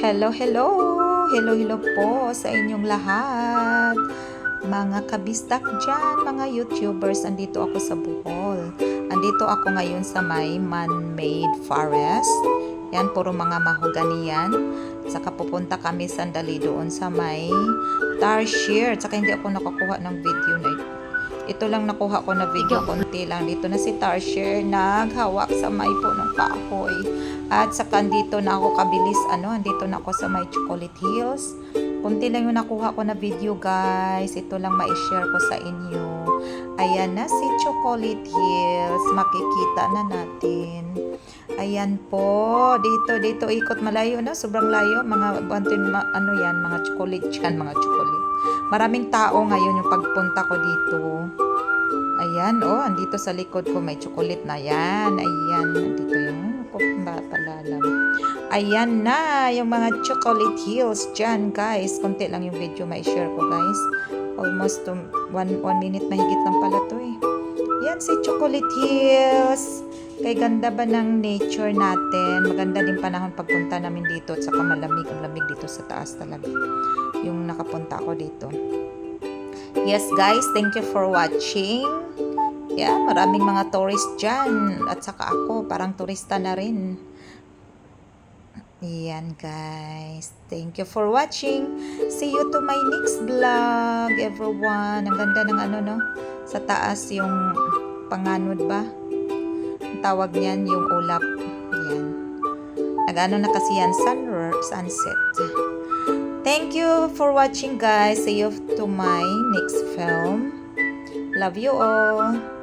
Hello, hello! Hello, hello po sa inyong lahat. Mga kabistak dyan, mga YouTubers, andito ako sa Bohol. Andito ako ngayon sa may man-made forest. Yan, puro mga mahogani yan. Saka pupunta kami sandali doon sa may Tarsier. Saka hindi ako nakakuha ng video na ito. Lang nakuha ko na video, konti lang. Dito na si Tarsier naghawak sa may punong kahoy. At saka dito na ako kabilis, ano, andito na ako sa may Chocolate Hills. Kunti lang yung nakuha ko na video guys. Ito lang ma-share ko sa inyo. Ayan na si Chocolate Hills. Makikita na natin. Ayan po. Dito, dito ikot malayo no? Sobrang layo. Mga, ano yan, mga chocolate yan, mga chocolate. Maraming tao ngayon yung pagpunta ko dito. Ayan, oh, andito sa likod ko may chocolate na yan. Ayan, andito yung ba palalam. Ayan na, yung mga chocolate hills dyan, guys. Konti lang yung video may share ko, guys. Almost to one, one minute mahigit lang pala to eh. Yan si Chocolate Hills. Kay ganda ba ng nature natin? Maganda din panahon pagpunta namin dito at saka malamig ang lamig dito sa taas talaga. Yung nakapunta ako dito. Yes guys, thank you for watching. Yeah, maraming mga tourist dyan. At saka ako, parang turista na rin. Yan guys. Thank you for watching. See you to my next vlog, everyone. Ang ganda ng ano, no? Sa taas yung panganod ba? Tawag niyan yung ulap. Yan. Nag-ano na kasi yan, sun, sunset. Thank you for watching guys. See you to my next film. Love you all.